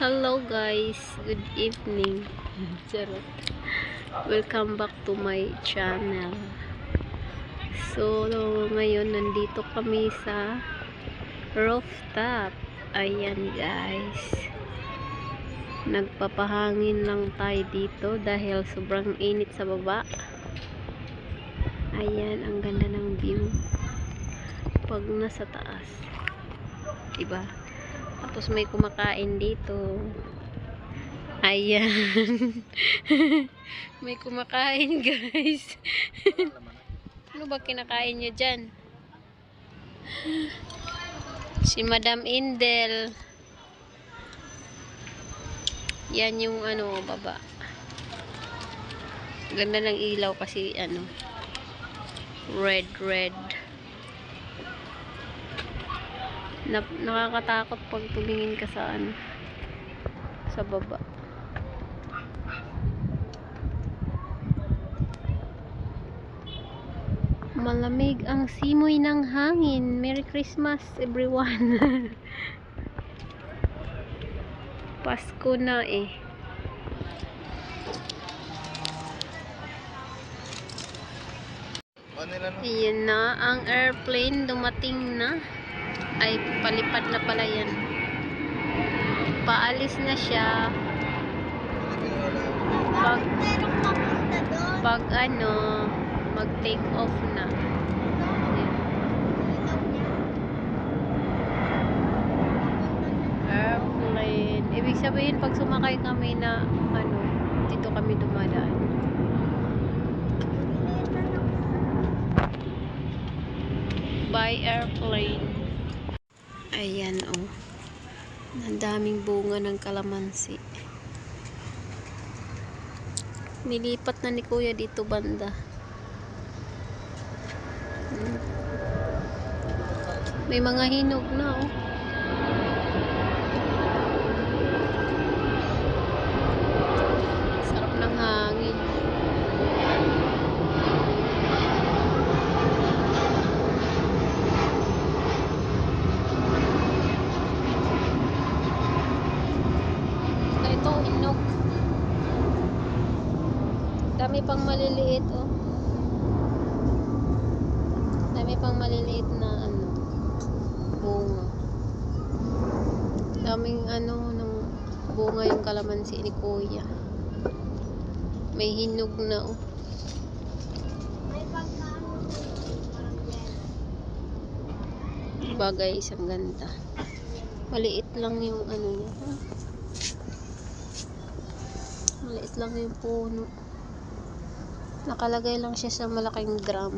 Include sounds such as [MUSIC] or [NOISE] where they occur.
Hello guys, good evening. Charot. Welcome back to my channel. So, ngayon nandito kami sa rooftop. Ayan guys. Nagpapahangin lang tayo dito dahil sobrang init sa baba. Ayan, ang ganda ng view. Pag nasa taas. Diba? Tapos may kumakain dito. Ayan. [LAUGHS] may kumakain guys. [LAUGHS] ano ba kinakain nyo dyan? Si Madam Indel. Yan yung ano, baba. Ganda ng ilaw kasi ano, red, red. Na, nakakatakot pag tumingin ka sa ano sa baba. Malamig ang simoy ng hangin. Merry Christmas everyone. [LAUGHS] Pasko na eh. Ayan na, ang airplane dumating na. Ay, palipad na pala yan. Paalis na siya. Pag, pag ano, mag-take off na. Airplane. Ibig sabihin, pag sumakay kami na, ano, dito kami dumadaan. By airplane. Ayan, oh. Ang daming bunga ng kalamansi. Nilipat na ni kuya dito banda. Hmm. May mga hinog na, oh. Sarap ng hangin. Ito, hinog. Dami pang maliliit, oh. Dami pang maliliit na, ano, bunga. Daming, ano, ng bunga yung kalamansi ni Kuya. May hinog na, oh. Bagay, isang ganda. Maliit lang yung, ano niya? Maliit lang yung puno. Nakalagay lang siya sa malaking drum.